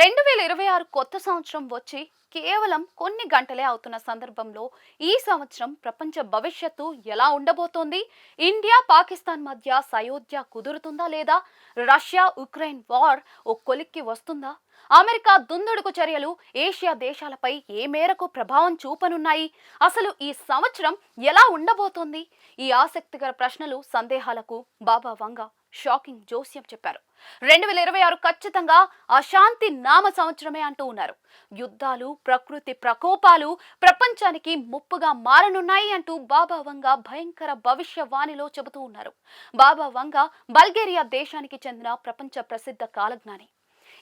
రెండు వేల ఇరవై ఆరు కొత్త సంవత్సరం వచ్చి కేవలం కొన్ని గంటలే అవుతున్న సందర్భంలో ఈ సంవత్సరం ప్రపంచ భవిష్యత్తు ఎలా ఉండబోతోంది? ఇండియా పాకిస్తాన్ మధ్య సయోధ్య కుదురుతుందా లేదా? రష్యా ఉక్రెయిన్ వార్ ఓ కొలిక్కి వస్తుందా? అమెరికా దుందుడుకు చర్యలు ఏషియా దేశాలపై ఏ మేరకు ప్రభావం చూపనున్నాయి? అసలు ఈ సంవత్సరం ఎలా ఉండబోతోంది? ఈ ఆసక్తికర ప్రశ్నలు సందేహాలకు బాబా వంగ షాకింగ్ జోస్యం చెప్పారు. రెండు వేల ఇరవై ఆరు ఖచ్చితంగా అశాంతి నామ సంవత్సరమే అంటూ ఉన్నారు. యుద్ధాలు ప్రకృతి ప్రకోపాలు ప్రపంచానికి ముప్పుగా మారనున్నాయి అంటూ బాబా వంగ భయంకర భవిష్యవాణిలో చెబుతూ ఉన్నారు. బాబా వంగ బల్గేరియా దేశానికి చెందిన ప్రపంచ ప్రసిద్ధ కాలజ్ఞాని.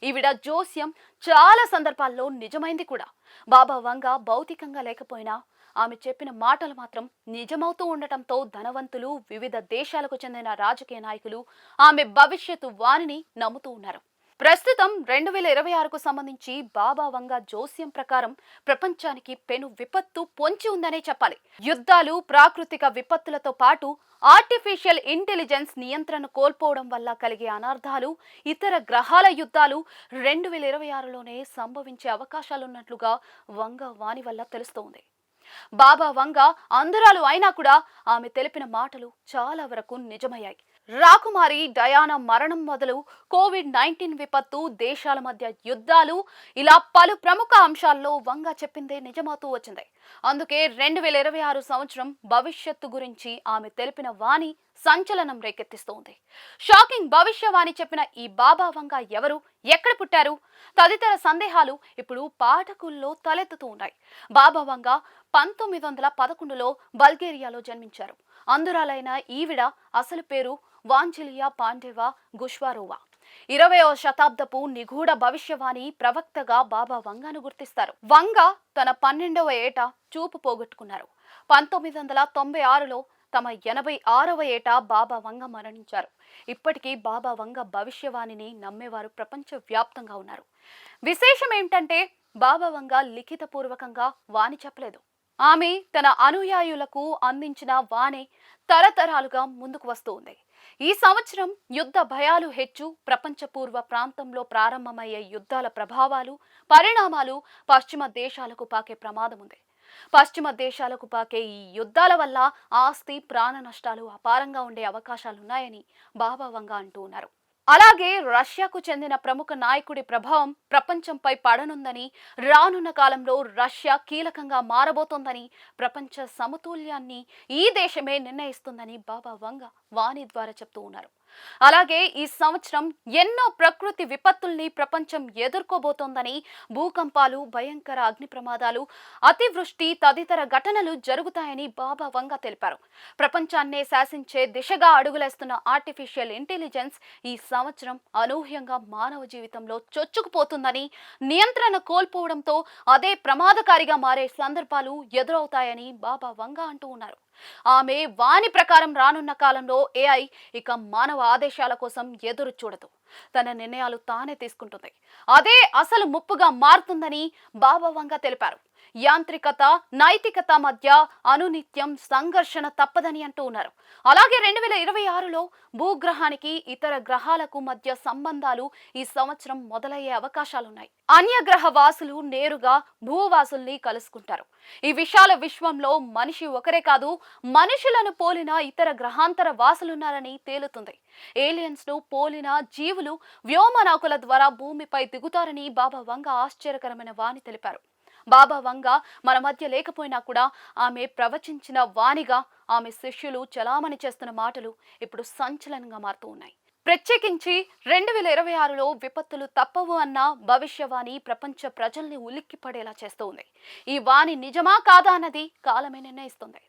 ఈవిడ జోస్యం చాలా సందర్భాల్లో నిజమైంది కూడా. బాబా వంగ భౌతికంగా లేకపోయినా ఆమె చెప్పిన మాటలు మాత్రం నిజమవుతూ ఉండటంతో ధనవంతులు వివిధ దేశాలకు చెందిన రాజకీయ నాయకులు ఆమె భవిష్యత్తు వాణిని నమ్ముతూ ఉన్నారు. ప్రస్తుతం రెండు వేల ఇరవై ఆరుకు సంబంధించి బాబా వంగ జోస్యం ప్రకారం ప్రపంచానికి పెను విపత్తు పొంచి ఉందనే చెప్పాలి. యుద్ధాలు ప్రాకృతిక విపత్తులతో పాటు ఆర్టిఫిషియల్ ఇంటెలిజెన్స్ నియంత్రణ కోల్పోవడం వల్ల కలిగే అనర్థాలు ఇతర గ్రహాల యుద్ధాలు రెండు వేల ఇరవై ఆరులోనే సంభవించే అవకాశాలున్నట్లుగా వంగ వాణి వల్ల తెలుస్తోంది. బాబా వంగ అందరాలు అయినా కూడా ఆమె తెలిపిన మాటలు చాలా వరకు నిజమయ్యాయి. రాకుమారి డయానా మరణం మొదలు కోవిడ్ నైన్టీన్ విపత్తు దేశాల మధ్య యుద్ధాలు ఇలా పలు ప్రముఖ అంశాల్లో వంగ చెప్పిందే నిజమవుతూ వచ్చింది. అందుకే రెండు వేల ఇరవై ఆరు సంవత్సరం భవిష్యత్తు గురించి ఆమె తెలిపిన వాణి సంచలనం రేకెత్తిస్తోంది. షాకింగ్ భవిష్యవాణి చెప్పిన ఈ బాబా వంగ ఎవరు ఎక్కడ పుట్టారు? తదితర సందేహాలు ఇప్పుడు పాఠకుల్లో తలెత్తుతూ ఉన్నాయి. బాబా వంగ పంతొమ్మిది వందల పదకొండులో బల్గేరియాలో జన్మించారు. అందురాలైన ఈవిడ అసలు పేరు వాంజిలియా పాండేవా గుష్వారోవా. ఇరవయో శతాబ్దపు నిగూఢ భవిష్యవాణి ప్రవక్తగా బాబా వంగను గుర్తిస్తారు. వంగ తన పన్నెండవ ఏట చూపు పోగొట్టుకున్నారు. పంతొమ్మిది వందల తొంభై ఆరులో తమ ఎనభై ఆరవ ఏట బాబా వంగ మరణించారు. ఇప్పటికీ బాబా వంగ భవిష్యవాణిని నమ్మేవారు ప్రపంచ వ్యాప్తంగా ఉన్నారు. విశేషం ఏంటంటే బాబా వంగ లిఖితపూర్వకంగా వాణి చెప్పలేదు. ఆమె తన అనుయాయులకు అందించిన వాణి తరతరాలుగా ముందుకు వస్తూ ఉంది ఈ సంవత్సరం యుద్ధ భయాలు హెచ్చు ప్రపంచపూర్వ ప్రాంతంలో ప్రారంభమయ్యే యుద్ధాల ప్రభావాలు పరిణామాలు పశ్చిమ దేశాలకు పాకే ప్రమాదం ఉంది. పశ్చిమ దేశాలకు పాకే ఈ యుద్ధాల వల్ల ఆస్తి ప్రాణ నష్టాలు అపారంగా ఉండే అవకాశాలున్నాయని బాబా వంగ అంటూ ఉన్నారు. అలాగే రష్యాకు చెందిన ప్రముఖ నాయకుడి ప్రభావం ప్రపంచంపై పడనుందని రానున్న కాలంలో రష్యా కీలకంగా మారబోతోందని ప్రపంచ సమతుల్యాన్ని ఈ దేశమే నిర్ణయిస్తుందని బాబా వంగ వాణి ద్వారా చెప్తూ ఉన్నారు. అలాగే ఈ సంవత్సరం ఎన్నో ప్రకృతి విపత్తుల్ని ప్రపంచం ఎదుర్కోబోతోందని భూకంపాలు భయంకర అగ్ని ప్రమాదాలు అతివృష్టి తదితర ఘటనలు జరుగుతాయని బాబా వంగ తెలిపారు. ప్రపంచాన్నే శాసించే దిశగా అడుగులేస్తున్న ఆర్టిఫిషియల్ ఇంటెలిజెన్స్ ఈ సంవత్సరం అనూహ్యంగా మానవ జీవితంలో చొచ్చుకుపోతుందని నియంత్రణ కోల్పోవడంతో అదే ప్రమాదకారిగా మారే సందర్భాలు ఎదురవుతాయని బాబా వంగ అంటూ ఉన్నారు. ఆమె వాణి ప్రకారం రానున్న కాలంలో ఏఐ ఇక మానవ ఆదేశాల కోసం ఎదురు చూడదు. తన నిర్ణయాలు తానే తీసుకుంటుంది. అదే అసలు ముప్పుగా మారుతుందని బాబా తెలిపారు. యాంత్రికత నైతికత మధ్య అనునిత్యం సంఘర్షణ తప్పదని అంటూ ఉన్నారు. అలాగే రెండు వేల ఇరవై ఆరులో భూగ్రహానికి ఇతర గ్రహాలకు మధ్య సంబంధాలు ఈ సంవత్సరం మొదలయ్యే అవకాశాలున్నాయి. అన్యగ్రహ వాసులు నేరుగా భూవాసుల్ని కలుసుకుంటారు. ఈ విశాల విశ్వంలో మనిషి ఒకరే కాదు మనుషులను పోలిన ఇతర గ్రహాంతర వాసులున్నారని తేలుతుంది. ఏలియన్స్ను పోలిన జీవులు వ్యోమనాకుల ద్వారా భూమిపై దిగుతారని బాబా వంగ ఆశ్చర్యకరమైన వాణి తెలిపారు. బాబా వంగ మన మధ్య లేకపోయినా కూడా ఆమె ప్రవచించిన వాణిగా ఆమె శిష్యులు చలామణి చేస్తున్న మాటలు ఇప్పుడు సంచలనంగా మారుతూ ఉన్నాయి. ప్రత్యేకించి రెండు వేల ఇరవై ఆరులో విపత్తులు తప్పవు అన్న భవిష్యవాణి ప్రపంచ ప్రజల్ని ఉలిక్కిపడేలా చేస్తూ ఉంది. ఈ వాణి నిజమా కాదా అన్నది కాలమే నిర్ణయిస్తుంది.